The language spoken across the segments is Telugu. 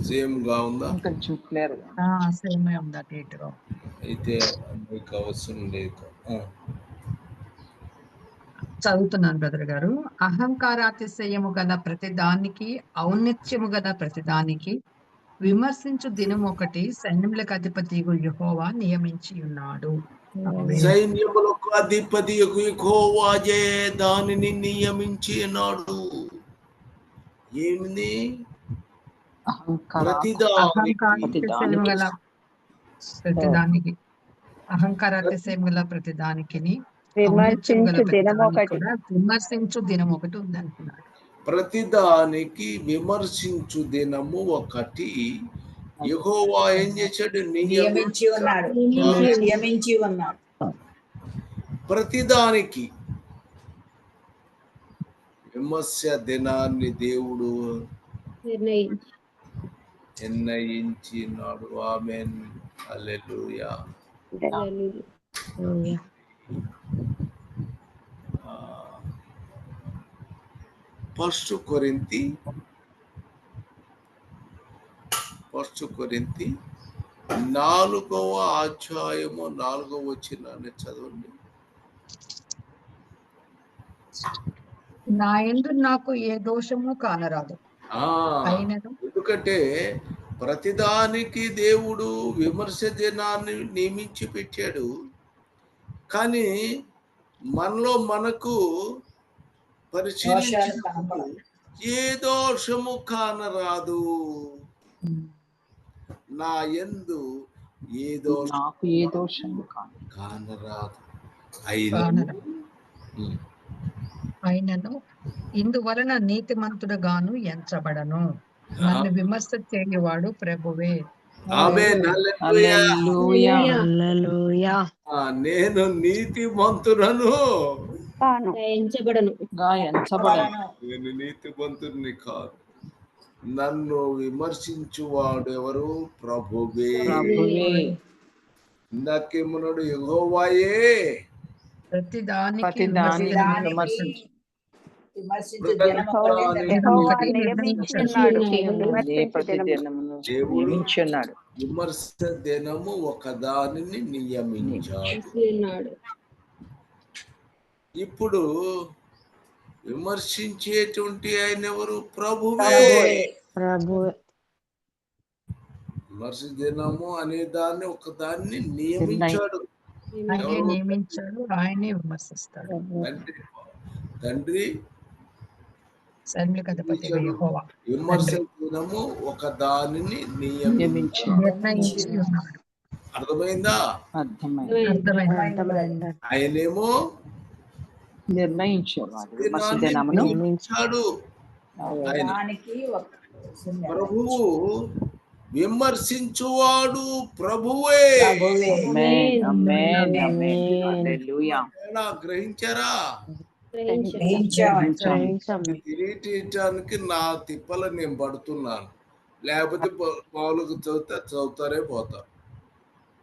సేమ్గా ఉందా కొంచెం క్లియర్ సేమ్ ఉంది ఇటుగా అయితే మీకు అవసరం లేదు. ఆ, చదువుతున్నాను బ్రదర్ గారు. అహంకారాతిశయము గల ప్రతి దానికి ఔన్నత్యము గల ప్రతి దానికి విమర్శించు దినం ఒకటి సైన్యములకు అధిపతి యెహోవా నియమించి ఉన్నాడు. సైన్యములకు అధిపతి దానిని నియమించి ఉన్నాడు. ఏమిది ప్రతిదానికి దానికి అహంకారాతిశయం గల ప్రతి దానికి విమర్శించు దినం ఒకటి. విమర్శించు దినం ఒకటి ఉంది అంటున్నాడు ప్రతిదానికి విమర్శించు దినము ఒకటి. యెహోవా ఏం చేశాడు? నియమించి ఉన్నాడు. నియమించి ఉన్నాడు. ప్రతిదానికి విమర్శ దినాన్ని దేవుడు నిర్ణయించినాడు ఆమెన్. హల్లెలూయా. ఫస్ట్ కొరింతి ఫస్ట్ కొరింతి నాలుగవ అధ్యాయము నాలుగవ వచ్చిన చదవండి. నా ఎందు నాకు ఏ దోషము కానరాదు. ఆ అయినను ఎందుకంటే ప్రతిదానికి దేవుడు విమర్శ దినాన్ని నియమించి పెట్టాడు. కానీ మనలో మనకు పరిశీలించినప్పుడు ఏ దోషము కానరాదు. నా ఎందు ఏ దోషం నాకు ఏ దోషం కాదు. కానరాదు. అయినా కానరాదు. అయినను. ఇందువలన నీతిమంతుడుగాను ఎంచబడను. నన్ను విమర్శ చేయవాడు ప్రభువే. ఆమేన్. హల్లెలూయా. హల్లెలూయా. ఆ, నేను ఎంచబడను గాయించబడను. నేను నీతిమంతుడిని కాదు. నన్ను విమర్శించువాడు ఎవరు ప్రభువే. ఇందాకేమన్నాడు యెహోవాయే. ప్రతి దానికి ప్రతి దానికి విమర్శించు. విమర్శించు విమర్శించు దినం ఒకటి యెహోవా ఒకటి నియమించి నిర్ణయించాడు. ఉన్నాడు ఏ విమర్శించు ప్రతి దినం దినమును దేవుడు నియమించి ఉన్నాడు విమర్శ దినము ఒక దానిని నియమించాడు ఇప్పుడు విమర్శించేటువంటి ఆయన ఎవరు? ప్రభువే. ప్రభువే. ప్రభు విమర్శ దినము అనే దాన్ని ఒక దాన్ని నియమించాడు. నియమించాడు ఆయనే విమర్శిస్తాడు. తండ్రి తండ్రి సైన్యులకు అధిపతి యెహోవా. విమర్శ దినము ఒక దానిని నియమించి నిర్ణయించి ఉన్నాడు అర్థమైందా? ఆయనేమో ఒక ప్రభువు విమర్శించువాడు ప్రభువే. గ్రహించారా? గ్రహించామండి. తెలియటానికి నా తిప్పలు నేను పడుతున్నాను. లేకపోతే మామూలుగా చదివితే చదువుతారే పోతా.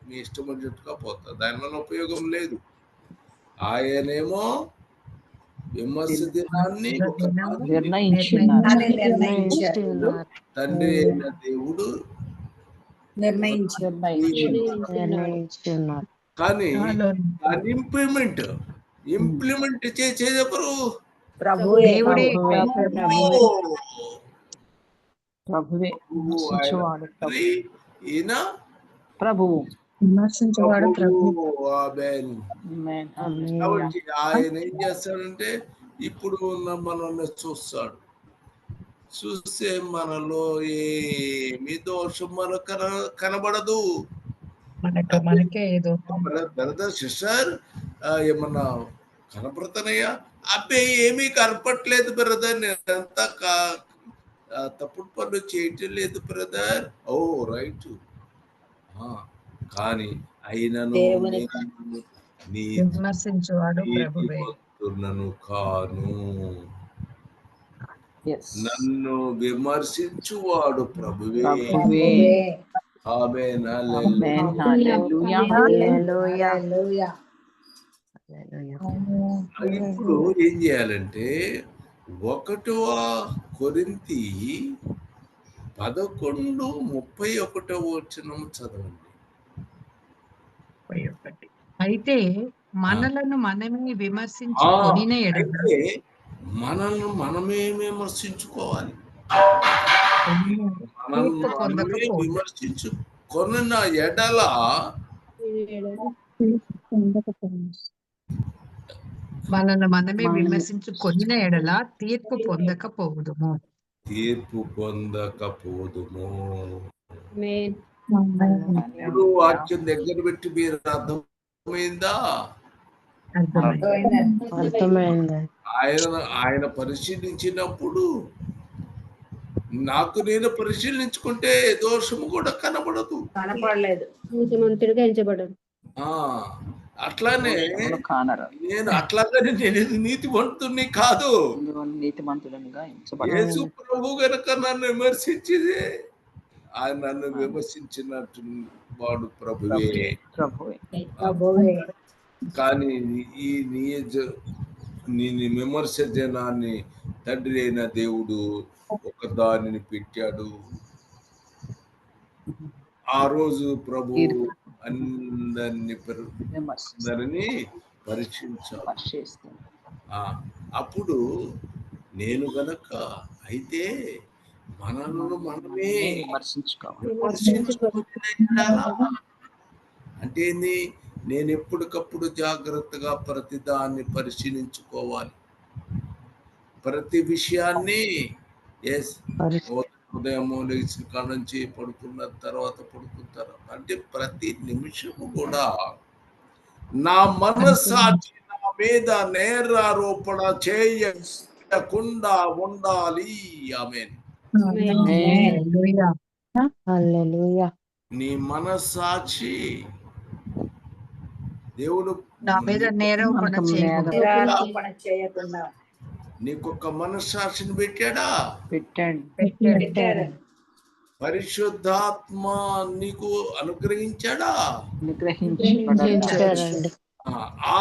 మీ ఇష్టం వచ్చినట్టుగా పోతా. దానివల్ల ఉపయోగం లేదు. ఆయనేమో విమర్శ దినాన్ని తండ్రి అయిన దేవుడు నిర్ణయించున్నారు. కానీ దాని ఇంప్లిమెంట్ ఇంప్లిమెంట్ చేసేది ఎవరు ప్రభువే దేవుడే. ప్రభువే. ప్రభువే. ప్రభువు విమర్శించువాడు ఆయన ఈయన? ప్రభువు విమర్శించేవాడు కాబట్టి ఏం చేస్తాడంటే ఇప్పుడు ఉన్న మనల్ని చూస్తాడు. చూస్తే మనలో ఏమి దోషం మనకు కన- కనబడదు. మనకు మనకే ఏదో బ్రదర్ సిస్టర్ ఏమన్నా కనపడుతున్నాయా? అబ్బే ఏమీ కనపట్లేదు బ్రదర్. నేనంతా తప్పుడు పనులు చేయటం లేదు బ్రదర్. ఓ రైట్. కానీ అయినను విమర్శించేవాడు కాను. నన్ను విమర్శించువాడు ప్రభువే. ఆమేన్ ఆమేన్ హల్లెలూయా. హల్లెలూయా హల్లెలూయా ఇప్పుడు ఏం చేయాలంటే ఒకటవ కొరింతి పదకొండు ముప్పై ఒకటవ వచనం చదవండి. అయితే మనలను మనమే విమర్శించి ఆ, కొనిన ఎడల. అయితే మనల్ని మనమే విమర్శించుకోవాలి. విమర్శించు. కొనిన ఎడల మనల్ని మనమే మనం- విమర్శించి. కొనిన ఎడల తీర్పు పొందకపోదుము తీర్పు పొందకపోదుము. ఇప్పుడు వాక్యం దగ్గర పెట్టి మీరు అర్థమైంది. ఆయన ఆయన పరిశీలించినప్పుడు నాకు నేను పరిశీలించుకుంటే దోషము కూడా కనబడదు. కనపడలేదు. నీతిమంతుడిగా అట్లానే నేను అట్లాగనే నేను నీతివంతుని కాదు. యేసు ప్రభు గనక నన్ను విమర్శించి ఆయన నన్ను విమర్శించినట్టు వాడు ప్రభువే. కానీ ఈ నియజ నేను విమర్శ జనాన్ని తండ్రి అయిన దేవుడు ఒక దానిని పెట్టాడు. ఆ రోజు ప్రభు అందరిని పరి- అందరినీ పరీక్షించాడు. ఆ, అప్పుడు నేను గనక అయితే మనల్ని మనమే? అంటే ఏంది? నేను ఎప్పటికప్పుడు జాగ్రత్తగా ప్రతి దాన్ని పరిశీలించుకోవాలి. ప్రతి విషయాన్ని ఎస్ ఉదయం లేచిన కాడ నుంచి పడుకున్న తర్వాత తర్వాత అంటే ప్రతి నిమిషము కూడా నా మనస్సాక్షి నా మీద నేరారోపణ చేయకుండా ఉండాలి. ఆమె నీ మనస్సాక్షి దేవుడు నా మీద నిరారోపణ చేయకుండా నీకొక మనస్సాక్షిని పెట్టాడా? పెట్టండి. పరిశుద్ధాత్మ నీకు అనుగ్రహించాడా?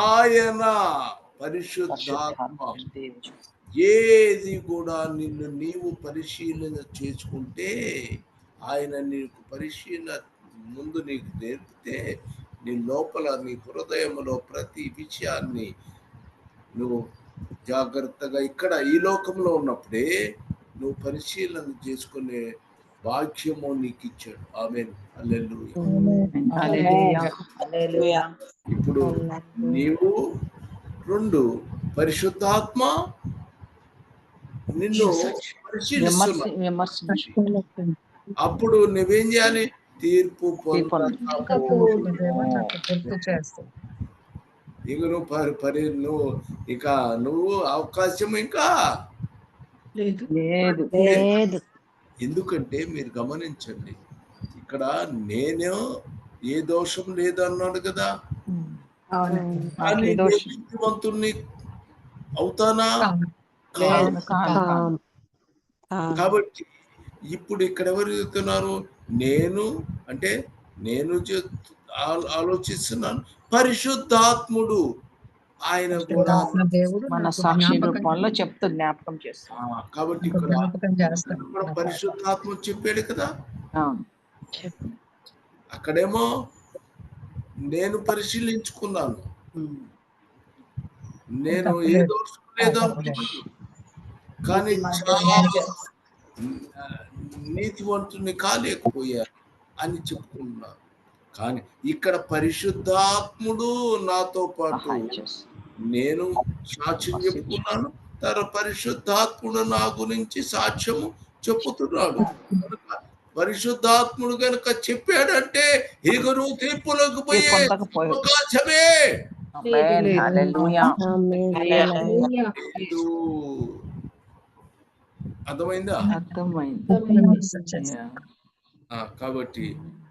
ఆయన పరిశుద్ధాత్మ. ఏది కూడా నిన్ను నీవు పరిశీలన చేసుకుంటే ఆయన నీకు పరిశీలన ముందు నీకు నేర్పితే నీ లోపల నీ హృదయంలో ప్రతి విషయాన్ని నువ్వు జాగ్రత్తగా ఇక్కడ ఈ లోకంలో ఉన్నప్పుడే నువ్వు పరిశీలన చేసుకునే భాగ్యము నీకు ఇచ్చాడు ఆమె హల్లెలూయా. హల్లెలూయా. ఇప్పుడు నీవు రెండు పరిశుద్ధాత్మ నిన్ను అప్పుడు నువ్వేం చేయాలి? తీర్పు పొందకపోవడం. నువ్వు పరి పరి నువ్వు ఇక నువ్వు అవకాశం ఇంకా? లేదు. లేదు లేదు. ఎందుకంటే మీరు గమనించండి ఇక్కడ నేను ఏ దోషం లేదన్నాడు కదా? నీతివంతుణ్ణి అవుతానా. కాబట్టి ఇప్పుడు ఇక్కడ ఎవరు చెప్తున్నారు? నేను అంటే నేను ఆలోచిస్తున్నాను. పరిశుద్ధాత్ముడు ఆయన కూడా మన సాక్షి రూపంలో చెప్తూ జ్ఞాపకం చేస్తాం కాబట్టి ఇక్కడ పరిశుద్ధాత్మ చెప్పాడు కదా? అవును అక్కడేమో నేను పరిశీలించుకున్నాను. నేను ఏ దోషం లేదో. కానీ చాలా నీతివంతుని కాలేకపోయాను అని చెప్పుకుంటున్నాను కానీ ఇక్కడ పరిశుద్ధాత్ముడు నాతో పాటు నేను సాక్ష్యం చెప్పుకున్నాను. తన పరిశుద్ధాత్ముడు నా గురించి సాక్ష్యము చెప్పుతున్నాడు. కనుక పరిశుద్ధాత్ముడు గనుక చెప్పాడంటే నువ్వు తీర్పులోకి పోయే అవకాశమే. అర్థమైందా? కాబట్టి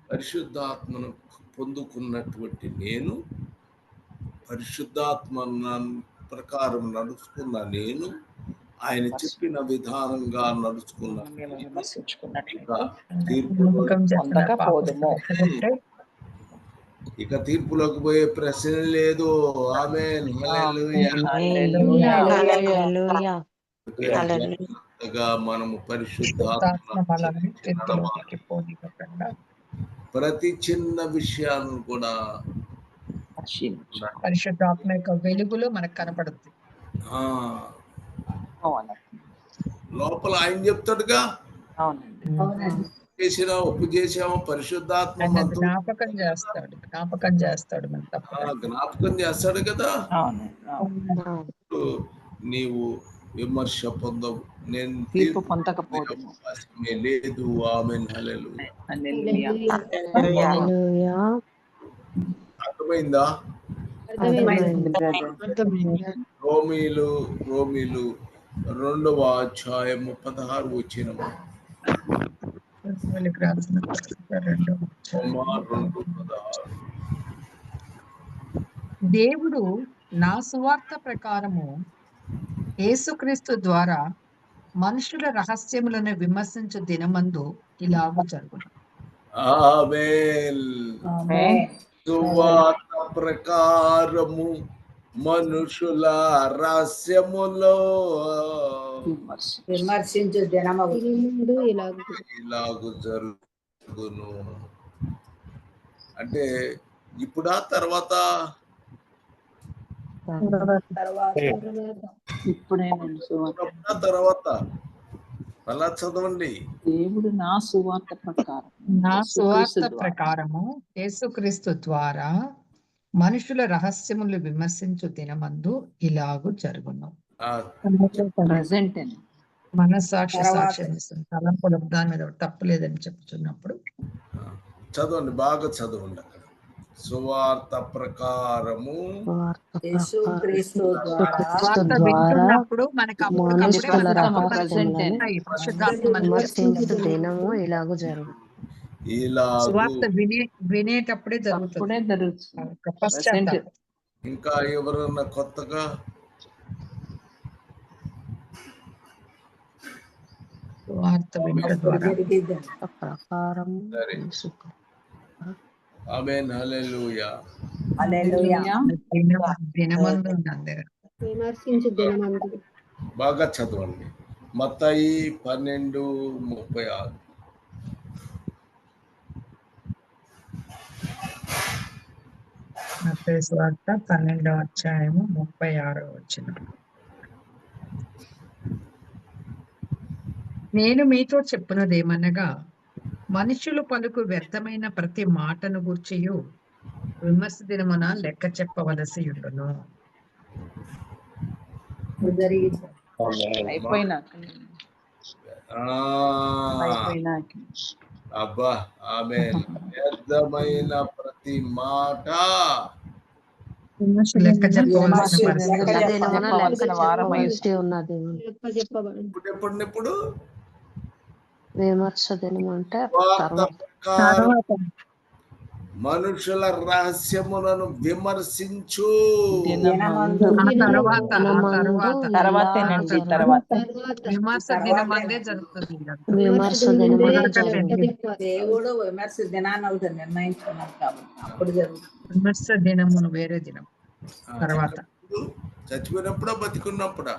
పరిశుద్ధాత్మను పొందుకున్నటువంటి నేను పరిశుద్ధాత్మ ప్రకారం నడుచుకున్న నేను ఆయన చెప్పిన విధానంగా నడుచుకున్న ఇక తీర్పులోకి పోయే ప్రశ్న లేదు. ఆమె హల్లెలూయా. హల్లెలూయా. హల్లెలూయా. జాగ్రత్తగా మనము పరిశుద్ధాత్మ ప్రతి చిన్న విషయాలను కూడా. పరిశుద్ధాత్మ యొక్క వెలుగులో మనకు కనపడుతుంది. లోపల ఆయన చెప్తాడుగా? అవునండి. చేసినా ఒప్పు చేసామా? పరిశుద్ధాత్మ జ్ఞాపకం చేస్తాడు. జ్ఞాపకం చేస్తాడు మన ఆ, తప్పు జ్ఞాపకం చేస్తాడు కదా. నీవు విమర్శ పొందవు. నేను తీర్పు పొందకపోదు అవకాశమే లేదు. ఆమె హల్లెలూయా. అర్థమైందా. రోమీలు రోమీలు రెండవ అధ్యాయము పదహారు వచ్చిన దేవుడు నా సువార్త ప్రకారము యేసుక్రీస్తు ద్వారా మనుషుల రహస్యములను విమర్శించు దినమందు ఇలాగ జరుగును. ప్రకారము మనుషుల రహస్యములో విమర్శ. విమర్శించు దినము ఇలాగు జరుగును. అంటే ఇప్పుడా తర్వాత తర్వాత ఇప్పుడే నేను సువార్త ఇప్పుడా తర్వాత అలా చదవండి. దేవుడు నా సువార్త ప్రకారం నా సువార్త ద్వారా. ప్రకారము యేసుక్రీస్తు ద్వారా మనుషుల రహస్యములు విమర్శించు దినమందు ఇలాగు జరుగును. ప్రజెంట్ మనస్సాక్షి తర్వాత. సాక్ష్యం ఇస్తుంది. తలంపులు దాని మీద తప్పులేదని చెప్తున్నప్పుడు చదవండి బాగా చదవండి. సువార్త ప్రకారము వార్త దినము ఇలాగ జరుగు. ఇలాగు సువార్త వినే వినేటప్పుడే జరుగుతుంది. ఇంకా ఎవరన్నా కొత్తగా? ద్వారా. ప్రకారం సరే ఆమె హల్లెలూయా బాగా చదవండి. మత్తయి పన్నెండు ముప్పై ఆరు. మత్తయి సువార్త పన్నెండవ అధ్యాయము ముప్పై ఆరో వచ్చిన నేను మీతో చెప్పున్నదేమనగా మనుషులు పలుకు వ్యర్థమైన ప్రతి మాటను గూర్చియు విమర్శ దినమున లెక్క చెప్పవలసి ఉండును. అబ్బా ఆమె వ్యర్థమైన ప్రతి మాట లెక్క చెప్పవలసిన ఉన్నది ఎప్పుడున్నప్పుడు విమర్శ దినం అంటే మనుషుల రహస్యములను విమర్శించు. దేవుడు విమర్శ దినాన్ని ఒకటి నిర్ణయించుకున్నాడు కాబట్టి అప్పుడు జరుగుతుంది. విమర్శ దినమును వేరే దినం. తర్వాత. చచ్చిపోయినప్పుడా బతికున్నప్పుడా?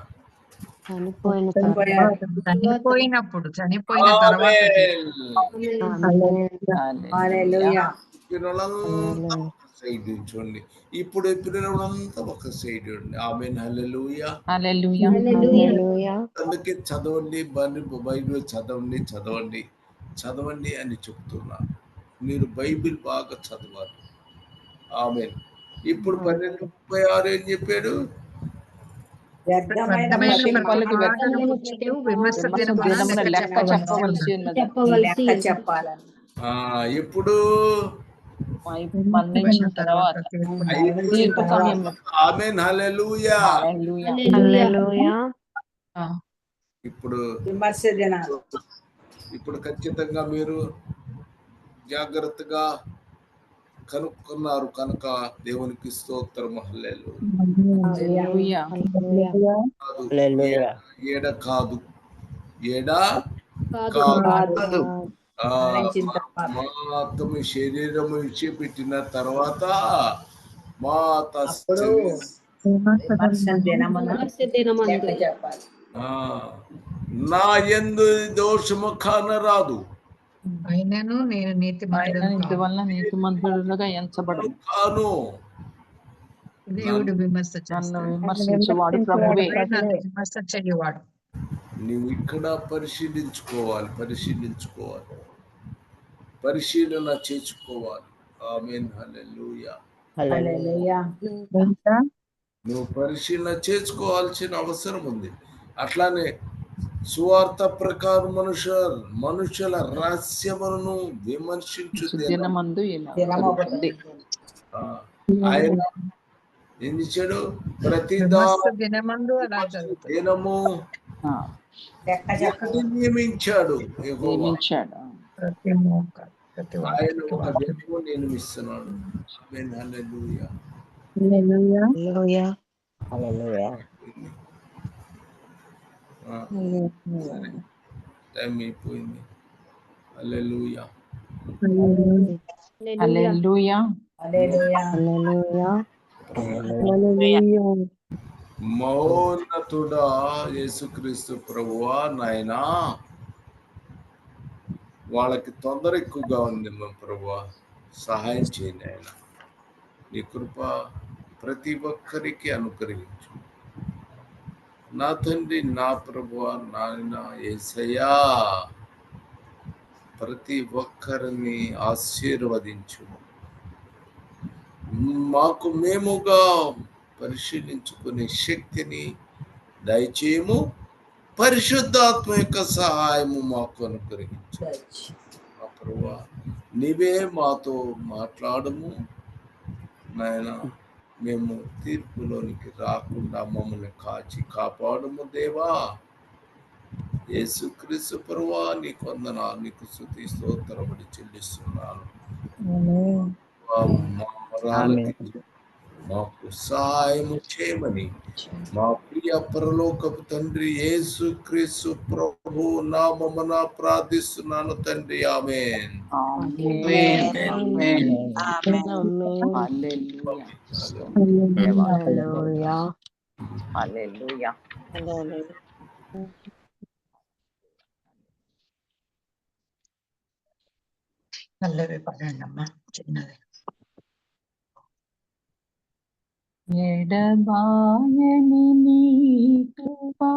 చనిపోయిన. చనిపోయినప్పుడు చనిపోయిన తర్వాత సైడ్ ఉంచండి ఇప్పుడు చెప్పినోళ్ళంతా ఒక సైడ్ ఆమె. అందుకే చదవండి బైబిల్ బైబిల్ చదవండి చదవండి. చదవండి అని చెప్తున్నా. మీరు బైబిల్ బాగా చదవాలి. ఆమె ఇప్పుడు పన్నెండు ముప్పై ఆరు ఏం చెప్పాడు? ఇప్పుడు తర్వాత. తీర్పు తీర్పు సమయంలో ఆమె హల్లెలూయా. హల్లెలూయా. హల్లెలూయా. ఇప్పుడు విమర్శ ఇప్పుడు ఖచ్చితంగా మీరు జాగ్రత్తగా కనుక్కున్నారు కనుక దేవునికి స్తోత్రం హల్లెలూయా. హల్లెలూయా. హల్లెలూయా. కాదు ఏడ- కాదు. ఏడ కాదు. మాతము శరీరము విడిచిపెట్టిన తర్వాత ఆ, నా ఎందు దోషము కానరాదు. అయినను నేను నీతి ఇంటి వల్ల నీతిమంతుడుగా ఎంచబడను. కాను దేవుడు విమర్శ నన్ను విమర్శించేవాడు ప్రభువే. విమర్శ చేయవాడు? నువ్వు ఇక్కడ పరిశీలించుకోవాలి పరిశీలించుకోవాలి. పరిశీలన చేసుకోవాలి ఆమెన్. హల్లెలూయా. హల్లెలూయా. నువ్వు పరిశీలన చేసుకోవాల్సిన అవసరం ఉంది. అట్లానే సువార్త ప్రకారం మనుషుల మనుషుల రహస్యములను విమర్శించు దినం. దినమందు ఆయన ఏం చేశాడు? ప్రతి దినమందు దినము నియమించాడు యెహోవా. నియమించాడు ప్రతి మోక ప్రతి ఆయన ఒక. దినము నియమిస్తున్నాడు. టైం అయిపోయింది మౌనతుడా యేసుక్రీస్తు ప్రభువా నాయనా వాళ్ళకి తొందర ఎక్కువగా ఉంది మా ప్రభువా. సహాయం చేయండి ఆయన. నీ కృప ప్రతి ఒక్కరికి అనుగ్రహించు. నా తండ్రి నా ప్రభు నాయన ఏసయ్యా. ప్రతి ఒక్కరిని ఆశీర్వదించు. మాకు మేముగా పరిశీలించుకునే శక్తిని దయచేయము పరిశుద్ధాత్మ యొక్క సహాయము మాకు అనుగ్రహించు. మా ప్రభువా నీవే మాతో మాట్లాడము నాయన. మేము తీర్పులోనికి రాకుండా మమ్మల్ని కాచి కాపాడము దేవా. యేసుక్రీస్తు ప్రభువా నీ కొందనాలు నీకు స్థుతి స్తోత్రములు చెల్లిస్తున్నాను. మాకు సహాయము చేయమని. మా ప్రియ పరలోకపు తండ్రి యేసు క్రీస్తు ప్రభు నామమున ప్రార్థిస్తున్నాను తండ్రి. ఆమెన్. ఆమేన్. ఆమేన్. ఆమేన్. హల్లెలూయా. హల్లెలూయా. హల్లెలూయా. పల్లవి పడండి అమ్మా చిన్నది ఎడబాయని నీ కృపా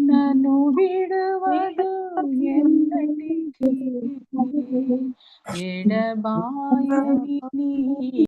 నన్ను విడవదు ఎన్నటికీ ఎడబాయని నీ